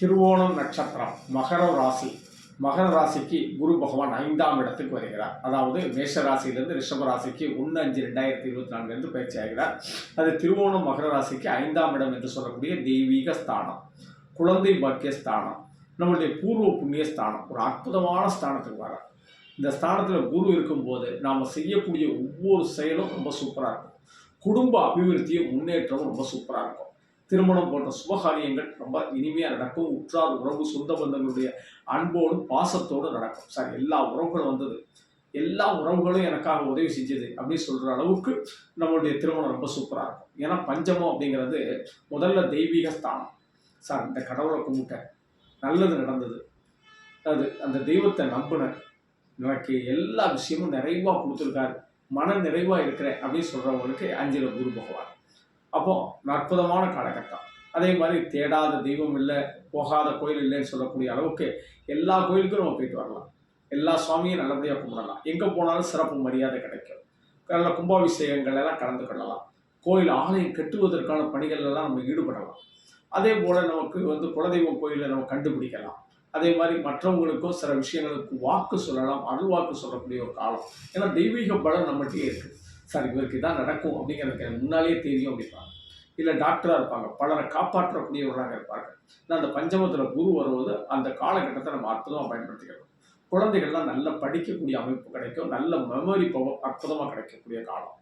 திருவோணம் நட்சத்திரம் மகர ராசி. மகர ராசிக்கு குரு பகவான் ஐந்தாம் இடத்துக்கு வருகிறார். அதாவது மேஷ ராசியிலிருந்து ரிஷப ராசிக்கு ஒன்று அஞ்சு ரெண்டாயிரத்தி இருபத்தி நான்கிலிருந்து பயிற்சி ஆகிறார். அது திருவோணம் மகர ராசிக்கு ஐந்தாம் இடம் என்று சொல்லக்கூடிய தெய்வீக ஸ்தானம் குழந்தை பாக்கிய ஸ்தானம் நம்மளுடைய பூர்வ புண்ணிய ஸ்தானம். ஒரு அற்புதமான ஸ்தானத்துக்கு வர இந்த ஸ்தானத்தில் குரு இருக்கும்போது நாம் செய்யக்கூடிய ஒவ்வொரு செயலும் ரொம்ப சூப்பராக இருக்கும். குடும்ப அபிவிருத்தியும் முன்னேற்றமும் ரொம்ப சூப்பராக இருக்கும். திருமணம் போன்ற சுபகாரியங்கள் ரொம்ப இனிமையாக நடக்கும். உற்றார் உறவு சொந்த பந்தங்களுடைய அன்போடும் பாசத்தோடும் நடக்கும். சார் எல்லா உறவுகளும் வந்தது. எல்லா உறவுகளும் எனக்காக உதவி செஞ்சது அப்படின்னு சொல்கிற அளவுக்கு நம்மளுடைய திருமணம் ரொம்ப சூப்பராக இருக்கும். ஏன்னா பஞ்சமம் அப்படிங்கிறது முதல்ல தெய்வீக ஸ்தானம். சார் இந்த கடவுளை கும்பிட்டேன் நல்லது நடந்தது. அது அந்த தெய்வத்தை நம்பினேன் எனக்கு எல்லா விஷயமும் நிறைவாக கொடுத்துருக்காரு. மன நிறைவாக இருக்கிறேன் அப்படின்னு சொல்கிறவங்களுக்கு அஞ்சில குரு பகவான். அப்போ அற்புதமான காலகட்டம். அதே மாதிரி தேடாத தெய்வம் இல்லை போகாத கோயில் இல்லைன்னு சொல்லக்கூடிய அளவுக்கு எல்லா கோயிலுக்கும் நம்ம போயிட்டு வரலாம். எல்லா சுவாமியும் நல்லபடியாக கும்பிடலாம். எங்கே போனாலும் சிறப்பு மரியாதை கிடைக்கும். நல்ல கும்பாபிஷேகங்கள் எல்லாம் கலந்து கொள்ளலாம். கோயில் ஆலயம் கட்டுவதற்கான பணிகள் எல்லாம் நம்ம ஈடுபடலாம். அதே போல் நமக்கு வந்து குலதெய்வம் கோயிலை நம்ம கண்டுபிடிக்கலாம். அதே மாதிரி மற்றவங்களுக்கும் சில விஷயங்களுக்கு வாக்கு சொல்லலாம் அருள் வாக்கு சொல்லக்கூடிய ஒரு காலம். ஏன்னா தெய்வீக பலம் நம்மகிட்டே இருக்குது சார் இவருக்கு இதான் நடக்கும் அப்படிங்கிறதுக்கு முன்னாலேயே தெரியும் அப்படிப்பாங்க இல்லை டாக்டராக இருப்பாங்க. பலரை காப்பாற்றக்கூடியவர்களாக இருப்பாங்க ஏன்னா அந்த பஞ்சமத்தில் குரு வருவது அந்த காலகட்டத்தை நம்ம அற்புதமாக பயன்படுத்திக்கிறோம். குழந்தைகள்லாம் நல்ல படிக்கக்கூடிய அமைப்பு கிடைக்கும். நல்ல மெமரி பவர் அற்புதமாக கிடைக்கக்கூடிய காலம்.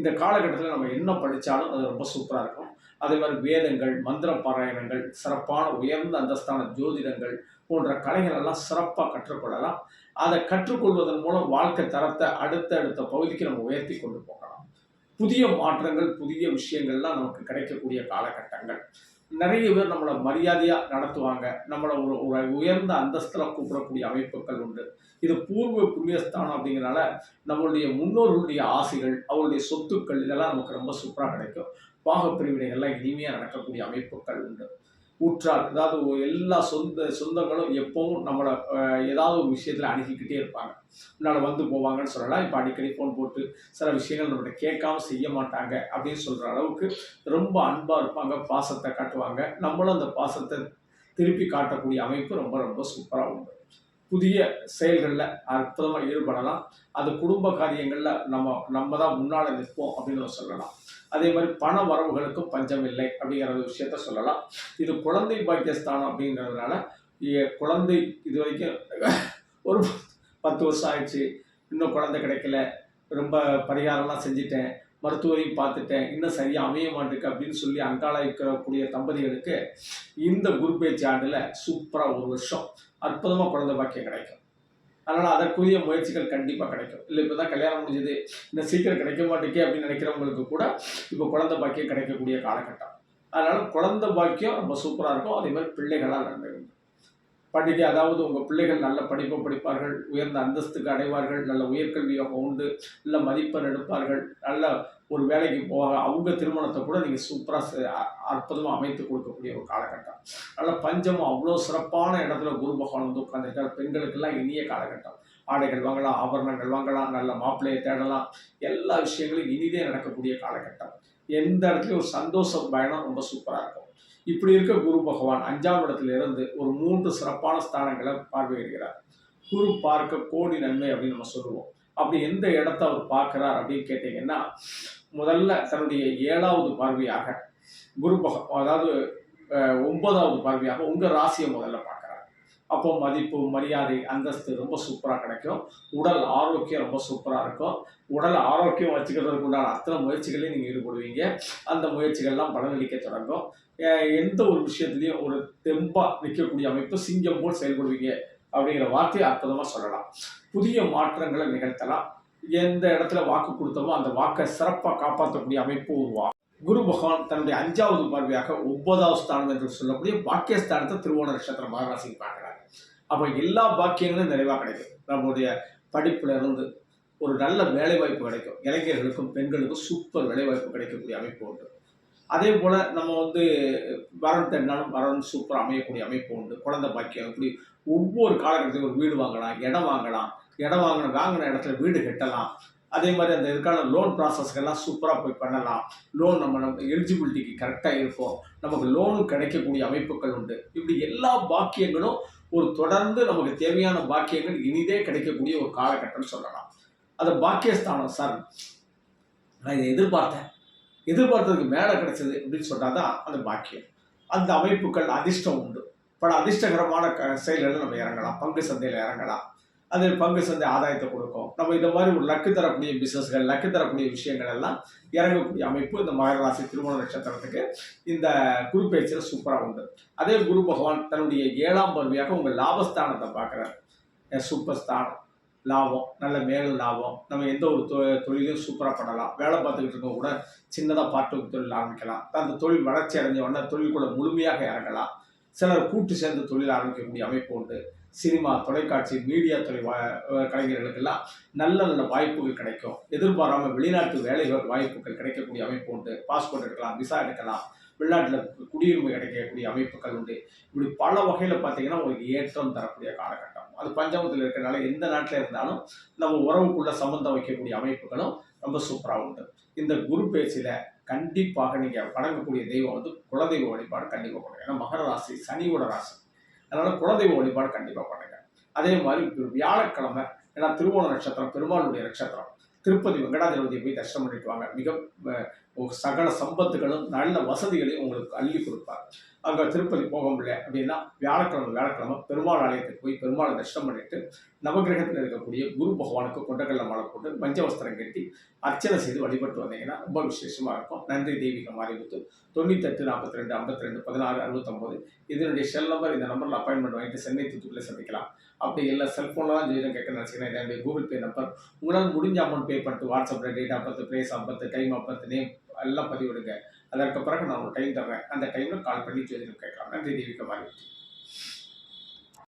இந்த காலகட்டத்தில் நம்ம என்ன படித்தாலும் அது ரொம்ப சூப்பராக இருக்கும். அதே மாதிரி வேதங்கள் மந்திர பாராயணங்கள் சிறப்பான உயர்ந்த அந்தஸ்தான ஜோதிடங்கள் போன்ற கலைகள் எல்லாம் சிறப்பாக கற்றுக்கொள்ளலாம். அதை கற்றுக்கொள்வதன் மூலம் வாழ்க்கை தரத்தை அடுத்த அடுத்த பகுதிக்கு நம்ம உயர்த்தி கொண்டு போகலாம். புதிய மாற்றங்கள் புதிய விஷயங்கள்லாம் நமக்கு கிடைக்கக்கூடிய காலகட்டங்கள். நிறைய பேர் நம்மளை மரியாதையாக நடத்துவாங்க. நம்மளை ஒரு ஒரு உயர்ந்த அந்தஸ்தில் கூப்பிடக்கூடிய அமைப்புகள் உண்டு. இது பூர்வ புண்ணியஸ்தானம் அப்படிங்கிறனால நம்மளுடைய முன்னோர்களுடைய ஆசைகள் அவருடைய சொத்துக்கள் இதெல்லாம் நமக்கு ரொம்ப சூப்பராக கிடைக்கும். பாகப்பிரிவினைகள்லாம் இனிமையாக நடக்கக்கூடிய அமைப்புகள் உண்டு. ஊற்றால் அதாவது எல்லா சொந்த சொந்தங்களும் எப்பவும் நம்மளை ஏதாவது ஒரு விஷயத்தில் அணுகிக்கிட்டே இருப்பாங்க. முன்னால் வந்து போவாங்கன்னு சொல்லலாம் இப்போ அடிக்கடி ஃபோன் போட்டு சில விஷயங்கள் நம்மகிட்ட கேட்காம செய்ய மாட்டாங்க அப்படின்னு சொல்கிற அளவுக்கு ரொம்ப அன்பாக இருப்பாங்க பாசத்தை காட்டுவாங்க. நம்மளும் அந்த பாசத்தை திருப்பி காட்டக்கூடிய அமைப்பு ரொம்ப ரொம்ப சூப்பராக உண்டு. புதிய செயல்களில் அற்புதமாக ஈடுபடலாம். அது குடும்ப காரியங்களில் நம்ம நம்ம தான் முன்னால் நிற்போம் அப்படின்னு சொல்லலாம். அதே மாதிரி பண வரவுகளுக்கும் பஞ்சம் இல்லை அப்படிங்கிற ஒரு விஷயத்த சொல்லலாம். இது குழந்தை பாக்கியஸ்தானம் அப்படிங்கிறதுனால குழந்தை இது வரைக்கும் ஒரு பத்து வருஷம் ஆயிடுச்சு. இன்னும் குழந்தை கிடைக்கல. ரொம்ப பரிகாரம்லாம் செஞ்சுட்டேன். மருத்துவரையும் பார்த்துட்டேன். இன்னும் சரியாக அமைய மாட்டேருக்கு அப்படின்னு சொல்லி அங்காளாய்க்கக்கூடிய தம்பதிகளுக்கு இந்த குரு பேச்சு ஆண்டில் சூப்பராக ஒரு வருஷம் அற்புதமாக குழந்தை பாக்கியம் கிடைக்கும். அதனால் அதற்குரிய முயற்சிகள் கண்டிப்பாக கிடைக்கும். இல்லை இப்போ தான் கல்யாணம் முடிஞ்சது. இன்னும் சீக்கிரம் கிடைக்க மாட்டேக்கே அப்படின்னு நினைக்கிறவங்களுக்கு கூட இப்போ குழந்தை பாக்கியம் கிடைக்கக்கூடிய காலகட்டம். அதனால் குழந்தை பாக்கியம் ரொம்ப சூப்பராக இருக்கும். அதே மாதிரி பிள்ளைகளாக நன்மை படிக்க அதாவது உங்கள் பிள்ளைகள் நல்ல படிப்பை படிப்பார்கள் உயர்ந்த அந்தஸ்துக்கு அடைவார்கள் நல்ல உயர்கல்வியாக உண்டு நல்ல மதிப்பெண் எடுப்பார்கள் நல்ல ஒரு வேலைக்கு போக அவங்க திருமணத்தை கூட நீங்கள் சூப்பராக அற்புதமாக அமைத்து கொடுக்கக்கூடிய ஒரு காலகட்டம். நல்ல பஞ்சமும் அவ்வளோ சிறப்பான இடத்துல குரு பகவான் வந்து உட்காந்துருக்கார் பெண்களுக்கெல்லாம் இனிய காலகட்டம். ஆடைகள் வாங்கலாம் ஆபரணங்கள் வாங்கலாம் நல்ல மாப்பிள்ளையை தேடலாம். எல்லா விஷயங்களும் இனிதே நடக்கக்கூடிய காலகட்டம். எந்த இடத்துலையும் ஒரு சந்தோஷ பயணம் ரொம்ப சூப்பராக இருக்கும். இப்படி இருக்க குரு பகவான் அஞ்சாம் இடத்திலிருந்து ஒரு மூன்று சிறப்பான ஸ்தானங்களை பார்வையிடுகிறார். குரு பார்க்க கோடி நன்மை அப்படின்னு நம்ம சொல்லுவோம். அப்படி எந்த இடத்த அவர் பார்க்கிறார் அப்படின்னு கேட்டிங்கன்னா முதல்ல தன்னுடைய ஏழாவது பார்வையாக குரு பக அதாவது ஒன்பதாவது பார்வையாக உங்கள் ராசியை முதல்ல பார்க்க அப்போ மதிப்பு மரியாதை அந்தஸ்து ரொம்ப சூப்பராக கிடைக்கும். உடல் ஆரோக்கியம் ரொம்ப சூப்பராக இருக்கும். உடல் ஆரோக்கியம் வச்சுக்கிறதுக்கு உண்டான அத்தனை முயற்சிகளையும் நீங்கள் ஈடுபடுவீங்க. அந்த முயற்சிகள்லாம் பலனளிக்க தொடங்கும். எந்த ஒரு விஷயத்துலையும் ஒரு தெம்பாக நிற்கக்கூடிய அமைப்பு சிங்கம் போல் செயல்படுவீங்க அப்படிங்கிற வார்த்தையை அற்புதமாக சொல்லலாம். புதிய மாற்றங்களை நிகழ்த்தலாம். எந்த இடத்துல வாக்கு கொடுத்தமோ அந்த வாக்கை சிறப்பாக காப்பாற்றக்கூடிய அமைப்பு உருவாகும். குரு பகவான் தன்னுடைய அஞ்சாவது பார்வையாக ஒன்பதாவது ஸ்தானம் என்று சொல்லக்கூடிய பாக்கியஸ்தானத்தை திருவோண நட்சத்திர மகராசிக்கு பார்க்கிறார். அப்போ எல்லா பாக்கியங்களும் நிறைவாக கிடைக்கும். நம்மளுடைய படிப்புல இருந்து ஒரு நல்ல வேலைவாய்ப்பு கிடைக்கும். இளைஞர்களுக்கும் பெண்களுக்கும் சூப்பர் வேலைவாய்ப்பு கிடைக்கக்கூடிய அமைப்பு உண்டு. அதே போல் நம்ம வந்து வரன் தேடினாலும் வரன் சூப்பராக அமையக்கூடிய அமைப்பு உண்டு. குழந்தை பாக்கியம் இப்படி ஒவ்வொரு காலகட்டத்திலும் ஒரு வீடு வாங்கலாம் இடம் வாங்கலாம் இடம் வாங்கின வாங்கின இடத்துல வீடு கட்டலாம். அதே மாதிரி அந்த இதுக்கான லோன் ப்ராசஸ்க்கெல்லாம் சூப்பராக போய் பண்ணலாம். லோன் நம்ம நம்ம எலிஜிபிலிட்டிக்கு கரெக்டாக இருக்கும். நமக்கு லோனும் கிடைக்கக்கூடிய அமைப்புகள் உண்டு. இப்படி எல்லா பாக்கியங்களும் ஒரு தொடர்ந்து நமக்கு தேவையான பாக்கியங்கள் இனிதே கிடைக்கக்கூடிய ஒரு காலகட்டம்னு சொல்லலாம். அந்த பாக்கியஸ்தானம் சார் நான் இதை எதிர்பார்த்தேன். எதிர்பார்த்ததுக்கு மேலே கிடைச்சது அப்படின்னு சொன்னால் தான் அந்த பாக்கியம். அந்த அமைப்புகள் அதிர்ஷ்டம் உண்டு. பல அதிர்ஷ்டகரமான க செயல்களில் நம்ம இறங்கலாம். பங்கு சந்தையில் இறங்கலாம். அது பங்கு சந்தை ஆதாயத்தை கொடுக்கும். நம்ம இந்த மாதிரி ஒரு லக்கு தரக்கூடிய பிஸ்னஸ்கள் லக்கு தரக்கூடிய விஷயங்கள் எல்லாம் இறங்கக்கூடிய அமைப்பு இந்த மகர ராசி திருமண நட்சத்திரத்துக்கு இந்த குரு சூப்பராக உண்டு. அதே குரு பகவான் தன்னுடைய ஏழாம் பருவியாக உங்கள் லாபஸ்தானத்தை பார்க்குறார். சூப்பர் ஸ்தானம் லாபம் நல்ல மேலும் லாபம். நம்ம எந்த ஒரு தொ தொழிலையும் சூப்பராக பண்ணலாம். வேலை பார்த்துக்கிட்டு இருக்க கூட சின்னதாக பாட்டு தொழில் ஆரம்பிக்கலாம். அந்த தொழில் வளர்ச்சி அடைஞ்ச உடனே தொழிலுக்குள்ள முழுமையாக இறங்கலாம். சிலர் கூட்டு சேர்ந்து தொழில் ஆரம்பிக்கக்கூடிய அமைப்பு உண்டு. சினிமா தொலைக்காட்சி மீடியா துறை கலைஞர்களுக்கெல்லாம் நல்ல நல்ல வாய்ப்புகள் கிடைக்கும். எதிர்பாராமல் வெளிநாட்டு வேலை வாய்ப்புகள் கிடைக்கக்கூடிய அமைப்பு உண்டு. பாஸ்போர்ட் எடுக்கலாம் விசா எடுக்கலாம் வெளிநாட்டில் குடியுரிமை கிடைக்கக்கூடிய அமைப்புகள் உண்டு. இப்படி பல வகையில் பார்த்தீங்கன்னா உங்களுக்கு ஏற்றம் தரக்கூடிய காலகட்டம். அது பஞ்சாபத்தில் இருக்கிறனால எந்த நாட்டில் இருந்தாலும் நம்ம உறவுக்குள்ள சம்பந்தம் வைக்கக்கூடிய அமைப்புகளும் ரொம்ப சூப்பராக உண்டு. இந்த குரு பேச்சில் கண்டிப்பாக நீங்கள் வணங்கக்கூடிய தெய்வம் வந்து குலதெய்வ வழிபாடு கண்டிப்பாக பண்ணுங்கள் ஏன்னா மகர ராசி சனியோட ராசி. அதனால் குலதெய்வ வழிபாடு கண்டிப்பாக பண்ணுங்கள் அதே மாதிரி வியாழக்கிழமை ஏன்னா திருவோண நட்சத்திரம் பெருமாளுடைய நட்சத்திரம் திருப்பதி வெங்கடாஜலபதியை போய் தரிசனம் பண்ணிட்டு வாங்க. மிக சகல சம்பத்துகளும் நல்ல வசதிகளையும் உங்களுக்கு அள்ளி கொடுப்பார் அங்கே திருப்பதி போக முடியல அப்படின்னா வியாழக்கிழமை வியாழக்கிழமை பெருமாள் ஆலயத்துக்கு போய் பெருமாளை தரிசனம் பண்ணிட்டு நவகிரகத்தில் இருக்கக்கூடிய குரு பகவானுக்கு கொண்டக்கல்ல மாலை போட்டு மஞ்ச வஸ்திரம் கட்டி அர்ச்சனை செய்து வழிபட்டு வந்தீங்கன்னா ரொம்ப விசேஷமாக இருக்கும். நன்றி தெய்வீக மாரிமுத்து தொண்ணூத்தெட்டு நாற்பத்தி ரெண்டு ஐம்பத்தி ரெண்டு பதினாறு அறுபத்தொம்போது இதனுடைய செல் நம்பர் இந்த நம்பரில் அப்பாயின்மெண்ட் வாங்கிட்டு சென்னை தூத்துக்குள்ளே சந்திக்கலாம். அப்படி இல்லை செல்ஃபோனில் தான் ஜோதிடம் கேட்க நினச்சிங்கன்னா என்னுடைய கூகுள் பே நம்பர் உங்களால் முடிஞ்ச அமௌண்ட் பே பண்ணிட்டு வாட்ஸ்அப்பில் date of birth place of birth time of birth name எல்லாம் பதிவிடுங்க. அதற்கு பிறகு நான் ஒரு டைம் தர்றேன். அந்த டைமில் கால் பண்ணி ஜோதிடம் கேட்கலாம். நன்றி தெய்வீக